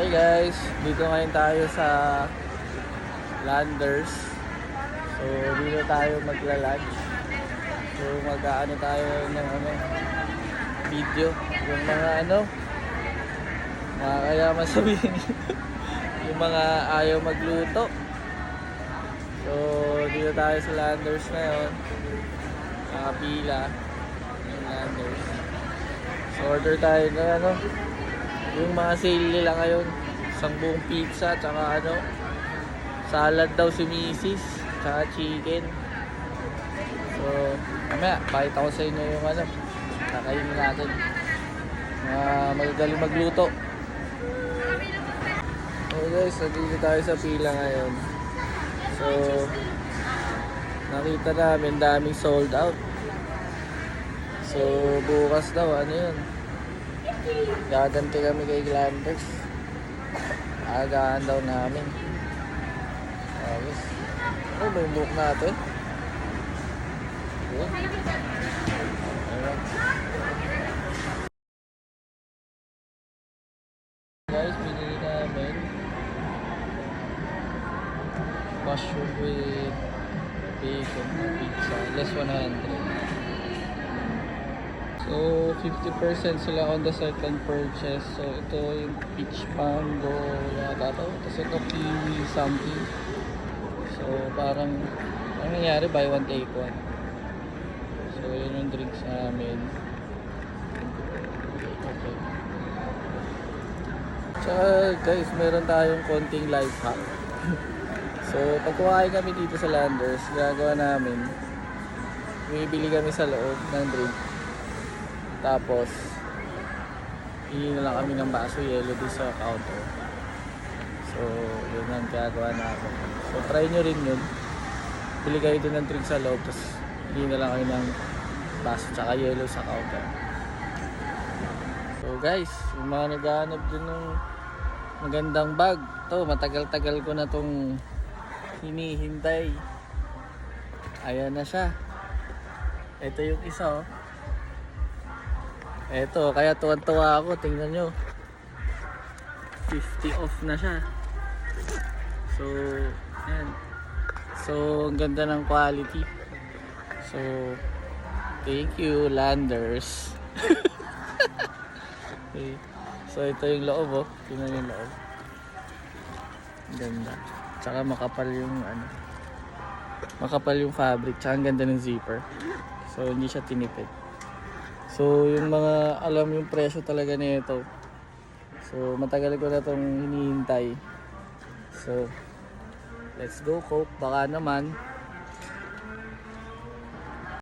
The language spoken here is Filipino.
Hi guys, dito ngayon tayo sa Landers. So dito tayo magla-lunch. So mag-ano tayo ng ano video, yung mga ano mga kaya masabihin yung mga ayaw magluto. So dito tayo sa Landers ngayon. Nakapila yung Landers. So order tayo ng ano yung mga sale nila ngayon. Isang buong pizza, tsaka ano, salad daw si Mrs. Tsaka chicken. So, mamaya, pakita ko sa inyo yung ano, kakainin natin. Mga magagaling magluto. Okay guys, nandito tayo sa pila ngayon. So, nakita namin daming sold out. So, bukas daw, ano yun? Gaganti kami kay Glanders. Agahan daw namin. Ayos. Ano ba yung book natin? Yun. Ayun. Guys, binili namin mushroom with bacon pizza. Less 100. So, 50% sila on the second purchase. So, ito yung peach mango yata to. Tapos ito kiwi something. So, parang, ang nangyari, buy one take one. So, yun yung drinks namin. Okay. Tsaka, guys, meron tayong konting life hack. so, pag kami dito sa Landers, gagawa namin, bumibili kami sa loob ng drink. Tapos, hindi na lang kami ng baso yelo doon sa counter. So, yun ang ginagawa natin. So, try nyo rin yun. Bili kayo doon ng drink sa loob, tapos hindi na lang kayo ng baso tsaka yelo sa counter. So, guys, yung mga naghahanap din ng magandang bag. to matagal-tagal ko na tong hinihintay. Ayan na siya. Ito yung isa, oh. Eto, kaya tuwan-tuwa ako. Tingnan nyo. 50 off na siya. So, yan. So, ang ganda ng quality. So, thank you, Landers. okay. So, ito yung loob, oh. Tingnan yung loob. Ganda. Tsaka makapal yung ano. Makapal yung fabric. Tsaka ang ganda ng zipper. So, hindi siya tinipid. So, yung mga alam yung presyo talaga nito. So, matagal ko na itong hinihintay. So, let's go Coke. Baka naman